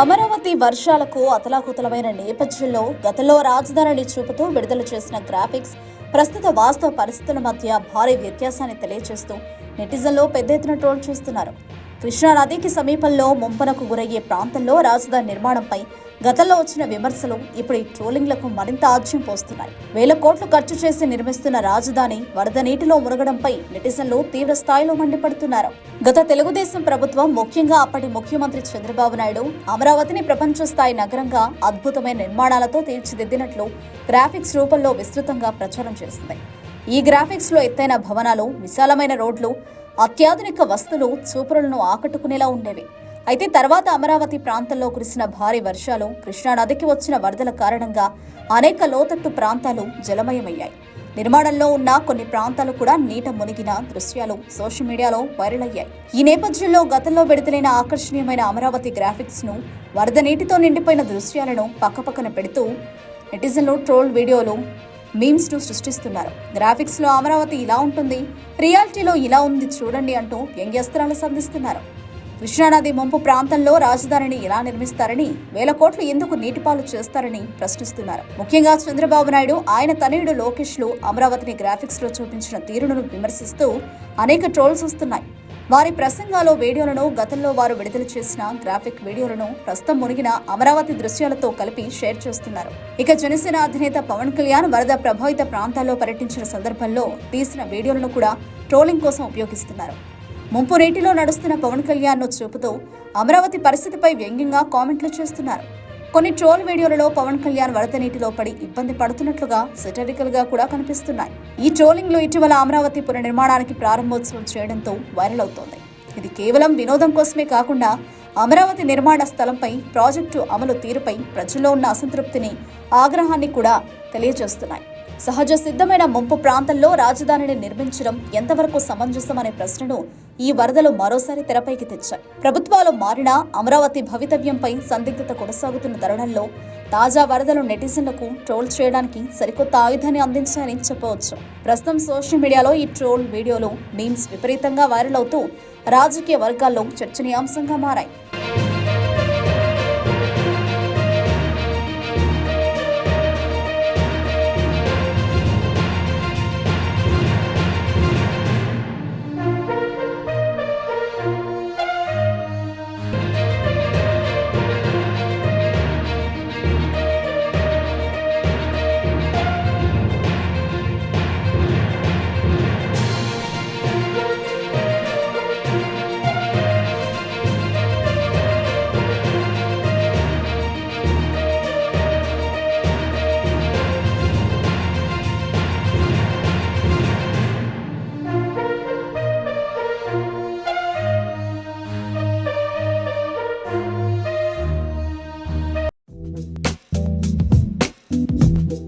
అమరావతి వర్షాలకు అతలాకుతలమైన నేపథ్యంలో గతంలో రాజధానిని చూపుతూ విడుదల చేసిన గ్రాఫిక్స్ ప్రస్తుత వాస్తవ పరిస్థితుల మధ్య భారీ వ్యత్యాసాన్ని తెలియజేస్తూ నెటిజన్లో పెద్ద ఎత్తున ట్రోల్ చేస్తున్నారు. కృష్ణా నదికి సమీపంలో ముంపనకు గురయ్యే ప్రాంతంలో రాజధాని నిర్మాణంపై గతంలో వచ్చిన విమర్శలు ఇప్పుడు ఈ ట్రోలింగ్లకు మరింత ఆజ్యం పోస్తున్నాయి. వేల కోట్లు ఖర్చు చేసి నిర్మిస్తున్న రాజధాని వరద నీటిలో మురగడంపై నెటిజన్లు తీవ్ర స్థాయిలో మండిపడుతున్నారు. గత తెలుగుదేశం ప్రభుత్వం ముఖ్యంగా అప్పటి ముఖ్యమంత్రి చంద్రబాబు నాయుడు అమరావతిని ప్రపంచ స్థాయి నగరంగా అద్భుతమైన నిర్మాణాలతో తీర్చిదిద్దినట్లు గ్రాఫిక్స్ రూపంలో విస్తృతంగా ప్రచారం చేసింది. ఈ గ్రాఫిక్స్లో ఎత్తైన భవనాలు విశాలమైన రోడ్లు అత్యాధునిక వస్తువులు చూపురులను ఆకట్టుకునేలా ఉండేవి. అయితే తర్వాత అమరావతి ప్రాంతంలో కురిసిన భారీ వర్షాలు కృష్ణా నదికి వచ్చిన వరదల కారణంగా అనేక లోతట్టు ప్రాంతాలు జలమయమయ్యాయి. నిర్మాణంలో ఉన్న కొన్ని ప్రాంతాలు కూడా నీట మునిగిన దృశ్యాలు సోషల్ మీడియాలో వైరల్ అయ్యాయి. ఈ నేపథ్యంలో గతంలో విడుదలైన ఆకర్షణీయమైన అమరావతి గ్రాఫిక్స్ను వరద నీటితో నిండిపోయిన దృశ్యాలను పక్కపక్కన పెడుతూ నెటిజన్లు ట్రోల్ వీడియోలు మీమ్స్ను సృష్టిస్తున్నారు. గ్రాఫిక్స్లో అమరావతి ఇలా ఉంటుంది రియాలిటీలో ఇలా ఉంది చూడండి అంటూ వ్యంగ్యస్త్రాలు సంధిస్తున్నారు. కృష్ణానది ముంపు ప్రాంతంలో రాజధానిని ఎలా నిర్మిస్తారని వేల కోట్లు ఎందుకు నీటిపాలు చేస్తారని ప్రశ్నిస్తున్నారు. ముఖ్యంగా చంద్రబాబు నాయుడు ఆయన తనయుడు లోకేష్లు అమరావతిని గ్రాఫిక్స్లో చూపించిన తీరును విమర్శిస్తూ అనేక ట్రోల్స్ వస్తున్నాయి. వారి ప్రసంగాలు వీడియోలను గతంలో వారు విడుదల చేసిన గ్రాఫిక్ వీడియోలను ప్రస్తుతం మునిగిన అమరావతి దృశ్యాలతో కలిపి షేర్ చేస్తున్నారు. ఇక జనసేన అధినేత పవన్ కళ్యాణ్ వరద ప్రభావిత ప్రాంతాల్లో పర్యటించిన సందర్భంలో తీసిన వీడియోలను కూడా ట్రోలింగ్ కోసం ఉపయోగిస్తున్నారు. ముంపు నీటిలో నడుస్తున్న పవన్ కళ్యాణ్ను చూపుతూ అమరావతి పరిస్థితిపై వ్యంగ్యంగా కామెంట్లు చేస్తున్నారు. కొన్ని ట్రోల్ వీడియోలలో పవన్ కళ్యాణ్ వరద నీటిలో పడి ఇబ్బంది పడుతున్నట్లుగా సెటరికల్గా కూడా కనిపిస్తున్నాయి. ఈ ట్రోలింగ్లో ఇటీవల అమరావతి పునర్నిర్మాణానికి ప్రారంభోత్సవం చేయడంతో వైరల్ అవుతోంది. ఇది కేవలం వినోదం కోసమే కాకుండా అమరావతి నిర్మాణ స్థలంపై ప్రాజెక్టు అమలు తీరుపై ప్రజల్లో ఉన్న అసంతృప్తిని ఆగ్రహాన్ని కూడా తెలియజేస్తున్నాయి. సహజ సిద్ధమైన ముంపు ప్రాంతంలో రాజధానిని నిర్మించడం ఎంతవరకు సమంజసం అనే ప్రశ్నను ఈ వరదలు మరోసారి తెరపైకి తెచ్చాయి. ప్రభుత్వాలు మారినా అమరావతి భవితవ్యంపై సందిగ్ధత కొనసాగుతున్న తరుణంలో తాజా వరదలు నెటిజన్లకు ట్రోల్ చేయడానికి సరికొత్త ఆయుధాన్ని అందించాయని చెప్పవచ్చు. ప్రస్తుతం సోషల్ మీడియాలో ఈ ట్రోల్ వీడియోలు మీమ్స్ విపరీతంగా వైరల్ అవుతూ రాజకీయ వర్గాల్లో చర్చనీయాంశంగా మారాయి.